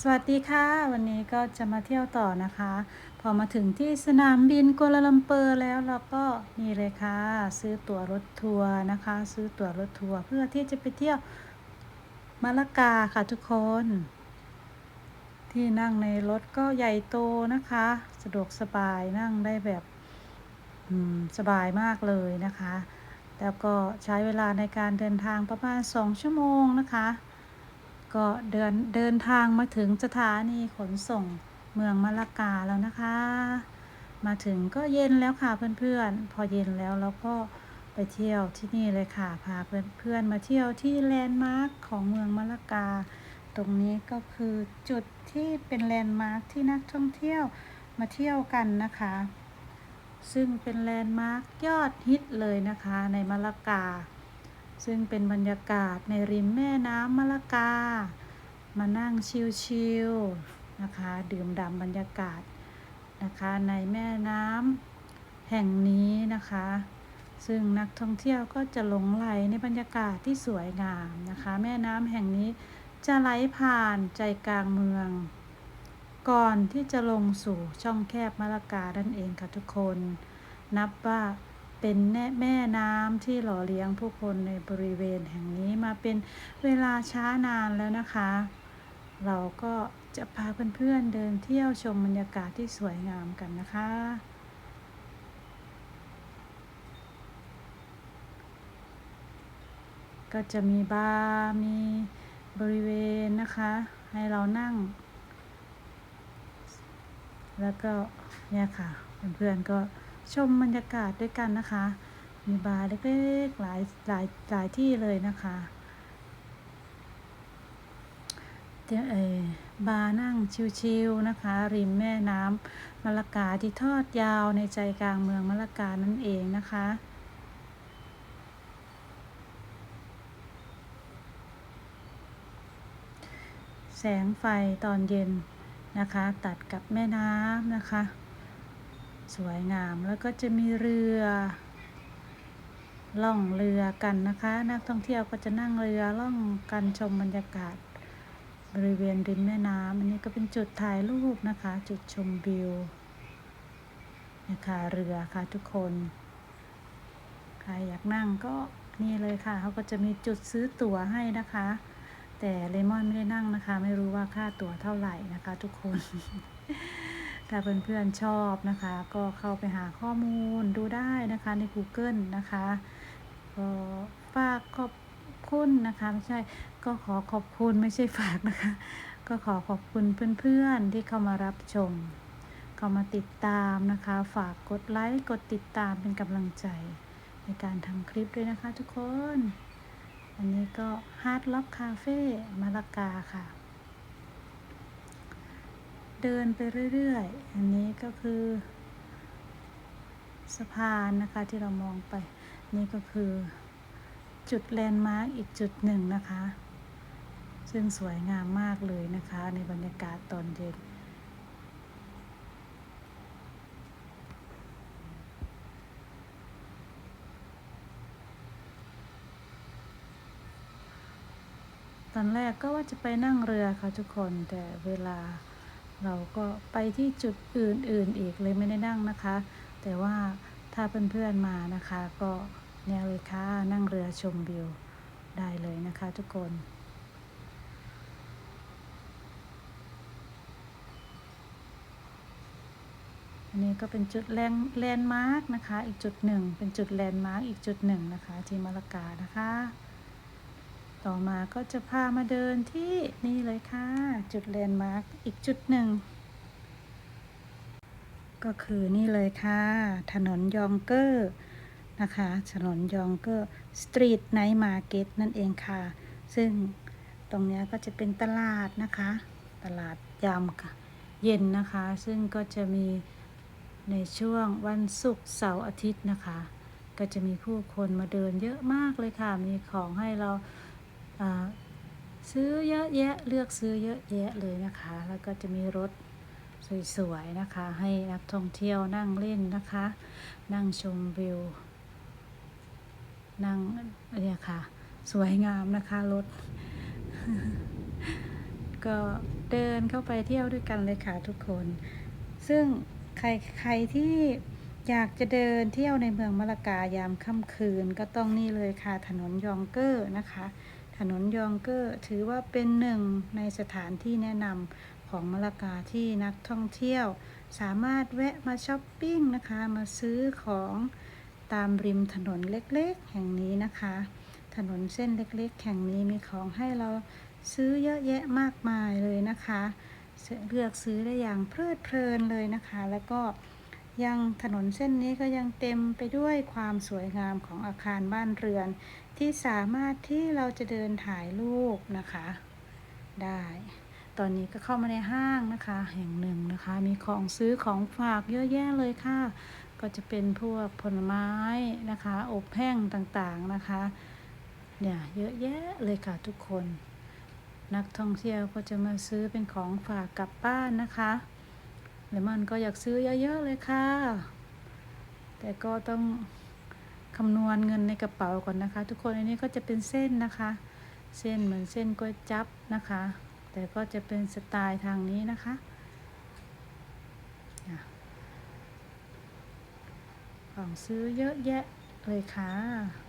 สวัสดีค่ะ วันนี้ก็จะมาเที่ยวต่อนะคะ พอมาถึงที่สนามบินกัวลาลัมเปอร์แล้วเราก็นี่เลยค่ะ ซื้อตั๋วรถทัวร์นะคะ ซื้อตั๋วรถทัวร์เพื่อที่จะไปเที่ยวมาลากาค่ะทุกคน ที่นั่งในรถก็ใหญ่โตนะคะ สะดวกสบายนั่งได้แบบสบายมากเลยนะคะ แล้วก็ใช้เวลาในการเดินทางประมาณ 2 ชั่วโมงนะคะ ก็เดินเดินทางมาถึงสถานีขนส่งเมืองมะละกาแล้วนะคะ มาถึงก็เย็นแล้วค่ะเพื่อนๆ พอเย็นแล้วเราก็ไปเที่ยวที่นี่เลยค่ะ พาเพื่อนๆมาเที่ยวที่แลนด์มาร์คของเมืองมะละกา ตรงนี้ก็คือจุดที่เป็นแลนด์มาร์คที่นักท่องเที่ยวมาเที่ยวกันนะคะ ซึ่งเป็นแลนด์มาร์คยอดฮิตเลยนะคะในมะละกา ซึ่งเป็นบรรยากาศในริมแม่น้ำมะละกา มานั่งชิลๆนะคะ ดื่มด่ำบรรยากาศนะคะในแม่น้ำแห่งนี้นะคะ ซึ่งนักท่องเที่ยวก็จะหลงไหลในบรรยากาศที่สวยงามนะคะ แม่น้ำแห่งนี้จะไหลผ่านใจกลางเมือง ก่อนที่จะลงสู่ช่องแคบมะละกาดันเองค่ะทุกคน นับว่า เป็นแม่แม่น้ำที่หล่อเลี้ยงผู้คนในบริเวณแห่งนี้มาเป็นเวลาช้านานแล้วนะคะ เราก็จะพาเพื่อนๆเดินเที่ยวชมบรรยากาศที่สวยงามกันนะคะ ก็จะมีบาร์มีบริเวณนะคะ ให้เรานั่ง แล้วก็เนี่ยค่ะเพื่อนๆก็ ชมบรรยากาศด้วยกันนะคะ มีบาร์เล็กๆหลายหลายหลายที่เลยนะคะเดเออบาร์นั่งชิลๆนะคะ ริมแม่น้ำมะละกาที่ทอดยาวในใจกลางเมืองมะละกานั่นเองนะคะแสงไฟตอนเย็นนะคะ ตัดกับแม่น้ำนะคะ สวยงามแล้วก็จะมีเรือล่องเรือกันนะคะ นักท่องเที่ยวก็จะนั่งเรือล่องกันชมบรรยากาศ บริเวณริมแม่น้ำอันนี้ก็เป็นจุดถ่ายรูปนะคะ จุดชมวิวนะคะเรือค่ะทุกคนใครอยากนั่งก็นี่เลยค่ะเขาก็จะมีจุดซื้อตั๋วให้นะคะ แต่เลมอนไม่ได้นั่งนะคะ ไม่รู้ว่าค่าตั๋วเท่าไหร่นะคะ ทุกคน ถ้าเพื่อนๆชอบนะคะ ก็เข้าไปหาข้อมูลดูได้นะคะใน Google นะคะก็ฝากขอบคุณนะคะไม่ใช่ก็ขอขอบคุณไม่ใช่ฝากนะคะ ก็ขอขอบคุณเพื่อนๆที่เข้ามารับชมเข้ามาติดตามนะคะ ฝากกดไลค์กดติดตามเป็นกำลังใจในการทำคลิปด้วยนะคะทุกคน อันนี้ก็ฮาร์ดล็อกคาเฟ่มาลากาค่ะ เดินไปเรื่อยๆ อันนี้ก็คือสะพานนะคะที่เรามองไป นี่ก็คือจุดแลนด์มาร์กอีกจุดหนึ่งนะคะ ซึ่งสวยงามมากเลยนะคะ ในบรรยากาศตอนเย็นตอนแรกก็ว่าจะไปนั่งเรือค่ะทุกคนแต่เวลา เราก็ไปที่จุดอื่นๆอีกเลยไม่ได้นั่งนะคะ แต่ว่าถ้าเพื่อนๆมานะคะ ก็เนี่ยเลยค่ะนั่งเรือชมวิวได้เลยนะคะทุกคนอันนี้ก็เป็นจุดแลนแลนด์มาร์กนะคะ อีกจุดหนึ่งเป็นจุดแลนด์มาร์กอีกจุดหนึ่งนะคะ ที่มะละกานะคะ ต่อมาก็จะพามาเดินที่นี่เลยค่ะ จุดแลนด์มาร์กอีกจุดหนึ่ง ก็คือนี่เลยค่ะ ถนนยองเกอร์นะคะ ถนนยองเกอร์สตรีทไนท์มาร์เก็ตนั่นเองค่ะ ซึ่งตรงนี้ก็จะเป็นตลาดนะคะ ตลาดยามค่ะเย็นนะคะ ซึ่งก็จะมีในช่วงวันศุกร์เสาร์อาทิตย์นะคะ ก็จะมีผู้คนมาเดินเยอะมากเลยค่ะ มีของให้เรา ซื้อเยอะแยะเลือกซื้อเยอะแยะเลยนะคะ แล้วก็จะมีรถสวยๆนะคะ ให้นักท่องเที่ยวนั่งเล่นนะคะ นั่งชมวิว นั่งเนี่ยค่ะ สวยงามนะคะรถ ก็เดินเข้าไปเที่ยวด้วยกันเลยค่ะทุกคน ซึ่งใครใครที่อยากจะเดินเที่ยวในเมืองมะละกายามค่ำคืนก็ต้องนี่เลยค่ะถนนยองเกอร์นะคะ ถนนยองเกอร์ถือว่าเป็นหนึ่งในสถานที่แนะนำของมะละกาที่นักท่องเที่ยว สามารถแวะมาช้อปปิ้งนะคะ มาซื้อของตามริมถนนเล็กๆ แห่งนี้นะคะ ถนนเส้นเล็กๆ แห่งนี้มีของให้เราซื้อเยอะแยะมากมายเลยนะคะ เลือกซื้อได้อย่างเพลิดเพลินเลยนะคะ แล้วก็ ยังถนนเส้นนี้ก็ยังเต็มไปด้วยความสวยงามของอาคารบ้านเรือน ที่สามารถที่เราจะเดินถ่ายรูปนะคะ ได้ ตอนนี้ก็เข้ามาในห้างนะคะ แห่งหนึ่งนะคะ มีของซื้อของฝากเยอะแยะเลยค่ะ ก็จะเป็นพวกผลไม้นะคะ อบแห้งต่างๆนะคะ เนี่ยเยอะแยะเลยค่ะทุกคน นักท่องเที่ยวก็จะมาซื้อเป็นของฝากกลับบ้านนะคะ เลมอนก็อยากซื้อเยอะๆเลยค่ะ แต่ก็ต้องคำนวณเงินในกระเป๋าก่อนนะคะ ทุกคนอันนี้ก็จะเป็นเส้นนะคะ เส้นเหมือนเส้นก๋วยจั๊บนะคะ แต่ก็จะเป็นสไตล์ทางนี้นะคะของซื้อเยอะแยะเลยค่ะ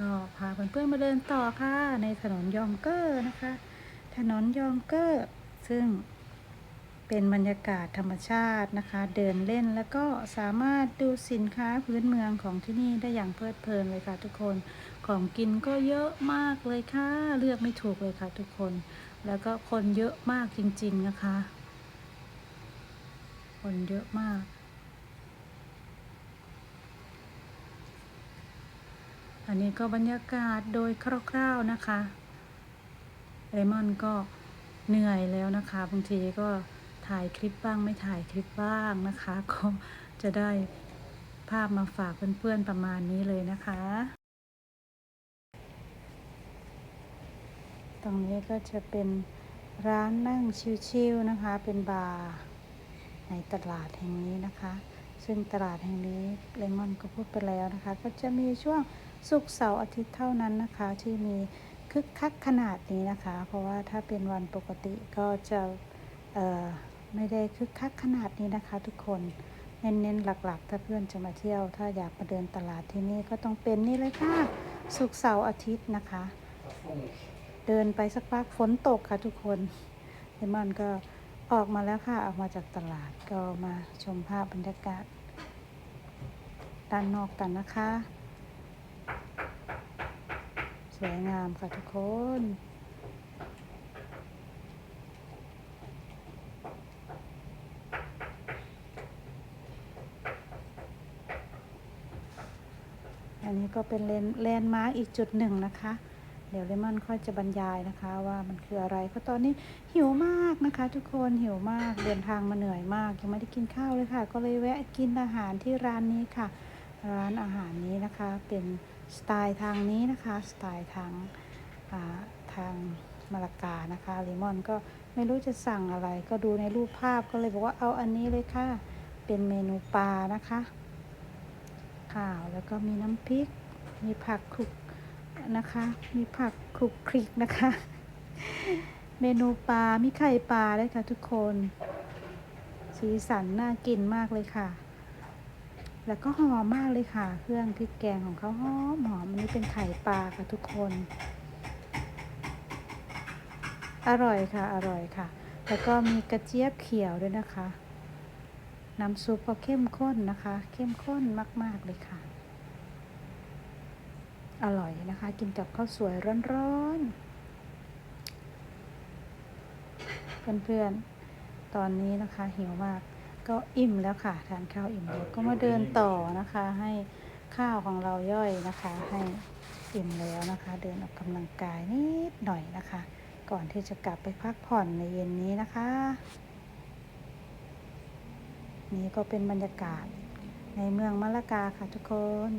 ก็พาเพื่อนๆมาเดินต่อค่ะ ในถนนยองเกอร์นะคะ ถนนยองเกอร์ ซึ่งเป็นบรรยากาศธรรมชาตินะคะ เดินเล่นแล้วก็สามารถดูสินค้าพื้นเมืองของที่นี่ได้อย่างเพลิดเพลินเลยค่ะทุกคน ของกินก็เยอะมากเลยค่ะ เลือกไม่ถูกเลยค่ะทุกคน แล้วก็คนเยอะมากจริงๆนะคะ คนเยอะมาก อันนี้ก็บรรยากาศโดยคร่าวๆนะคะเรมอนก็เหนื่อยแล้วนะคะ บางทีก็ถ่ายคลิปบ้างไม่ถ่ายคลิปบ้างนะคะ ก็จะได้ภาพมาฝากเพื่อนๆประมาณนี้เลยนะคะ ตรงนี้ก็จะเป็นร้านนั่งชิลๆนะคะ เป็นบาร์ในตลาดแห่งนี้นะคะ ซึ่งตลาดแห่งนี้เลมอนก็พูดไปแล้วนะคะ ก็จะมีช่วง ศุกเสาร์อาทิตย์เท่านั้นนะคะ ที่มีคึกคักขนาดนี้นะคะ เพราะว่าถ้าเป็นวันปกติก็จะไม่ได้คึกคักขนาดนี้นะคะทุกคนเน้นๆหลักๆ ถ้าเพื่อนจะมาเที่ยว ถ้าอยากมาเดินตลาดที่นี่ก็ต้องเป็นนี่เลยค่ะศุกเสาร์อาทิตย์นะคะ เดินไปสักพักฝนตกค่ะทุกคนเลมอนก็ออกมาแล้วค่ะออกมาจากตลาดก็มาชมภาพบรรยากาศด้านนอกกันนะคะ วยงามค่ะทุกคนอันนี้ก็เป็นเลนแลนด์มาร์กอีกจุดหนึ่งนะคะ เดี๋ยวเลมอนค่อยจะบรรยายนะคะ ว่ามันคืออะไร เพราะตอนนี้หิวมากนะคะ ทุกคนหิวมากเดินทางมาเหนื่อยมาก ยังไม่ได้กินข้าวเลยค่ะ ก็เลยแวะกินอาหารที่ร้านนี้ค่ะ ร้านอาหารนี้นะคะเป็นสไตล์ทางนี้นะคะสไตล์ทางาทางมาลากานะคะเลมอนก็ไม่รู้จะสั่งอะไร ก็ดูในรูปภาพก็เลยบอกว่าเอาอันนี้เลยค่ะ เป็นเมนูปลานะคะข้าวแล้วก็มีน้ำพริก มีผักคลุกนะคะ มีผักคลุกคลิกนะคะ เมนูปลา มีไข่ปลาด้วยค่ะทุกคน สีสันน่ากินมากเลยค่ะ แล้วก็หอมมากเลยค่ะ เครื่องพริกแกงของเขาหอมหอมอันนี้เป็นไข่ปลาค่ะทุกคน อร่อยค่ะ อร่อยค่ะ แล้วก็มีกระเจี๊ยบเขียวด้วยนะคะ น้ำซุปก็เข้มข้นนะคะ เข้มข้นมาก ๆ เลยค่ะ อร่อยนะคะ กินกับข้าวสวยร้อนๆเพื่อนๆตอนนี้นะคะหิวมาก ก็อิ่มแล้วค่ะ ทานข้าวอิ่มแล้วก็มาเดินต่อนะคะ ให้ข้าวของเราย่อยนะคะ ให้อิ่มแล้วนะคะ เดินออกกำลังกายนิดหน่อยนะคะ ก่อนที่จะกลับไปพักผ่อนในเย็นนี้นะคะ นี่ก็เป็นบรรยากาศในเมืองมะละกาค่ะทุกคน